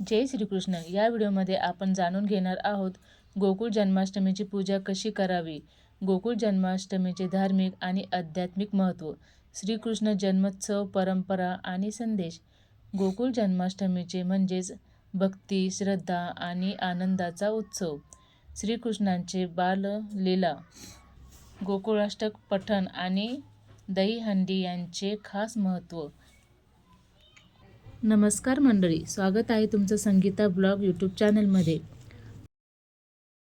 जय श्रीकृष्ण. या व्हिडिओमध्ये आपण जाणून घेणार आहोत गोकुळ जन्माष्टमीची पूजा कशी करावी? गोकुळ जन्माष्टमीचे धार्मिक आणि आध्यात्मिक महत्त्व श्रीकृष्ण जन्मोत्सव परंपरा आणि संदेश. गोकुळ जन्माष्टमीचे म्हणजेच भक्ती श्रद्धा आणि आनंदाचा उत्सव. श्रीकृष्णांचे बाललीला गोकुळाष्टक पठण आणि दहीहंडी यांचे खास महत्त्व. नमस्कार मंडळी स्वागत आहे तुमचं संगीता ब्लॉग यूट्यूब चॅनलमध्ये.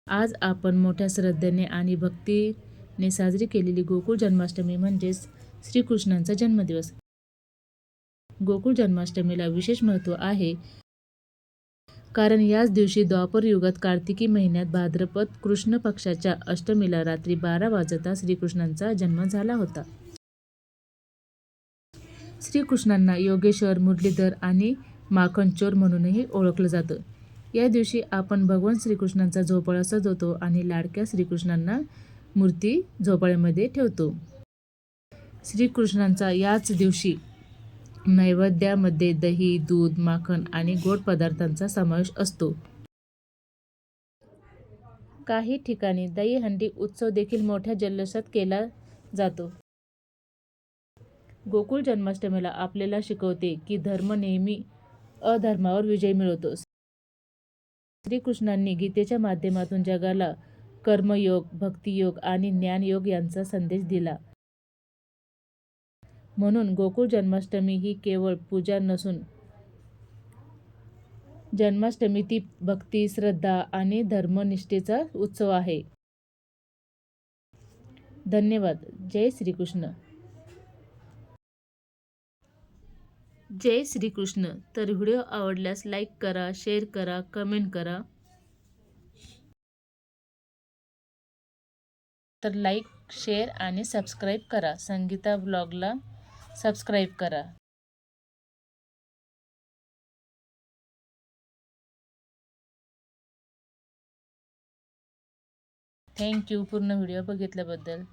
आज आपण मोठ्या श्रद्धेने आणि भक्तीने साजरी केलेली गोकुळ जन्माष्टमी म्हणजेच श्रीकृष्णांचा जन्मदिवस. गोकुळ जन्माष्टमीला विशेष महत्त्व आहे. कारण याच दिवशी द्वापर युगात कार्तिकी महिन्यात भाद्रपद कृष्ण पक्षाच्या अष्टमीला रात्री बारा वाजता श्रीकृष्णांचा जन्म झाला होता. श्रीकृष्णांना योगेश्वर मुरलीधर आणि माखणचोर म्हणूनही ओळखलं जातं. या दिवशी आपण भगवान श्रीकृष्णांचा झोपाळा सजवतो आणि लाडक्या श्रीकृष्णांना मूर्ती झोपाळ्यामध्ये ठेवतो. श्रीकृष्णांचा याच दिवशी नैवेद्यामध्ये दही दूध माखण आणि गोड पदार्थांचा समावेश असतो. काही ठिकाणी दहीहंडी उत्सव देखील मोठ्या जल्लोषात केला जातो. गोकुळ जन्माष्टमीला आपल्याला शिकवते की धर्म नेहमी अधर्मावर विजय मिळवतो. श्रीकृष्णांनी गीतेच्या माध्यमातून जगाला कर्मयोग भक्तियोग आणि ज्ञानयोग यांचा संदेश दिला. म्हणून गोकुळ जन्माष्टमी ही केवळ पूजा नसून जन्माष्टमी ती भक्ती श्रद्धा आणि धर्मनिष्ठेचा उत्सव आहे. धन्यवाद. जय श्रीकृष्ण. जय श्रीकृष्ण. तर व्हिडिओ आवडल्यास लाईक करा शेअर करा कमेंट करा. तर लाईक शेअर आणि सबस्क्राईब करा. संगीता ब्लॉगला सबस्क्राईब करा. Thank you. पूर्ण व्हिडिओ बघितल्याबद्दल.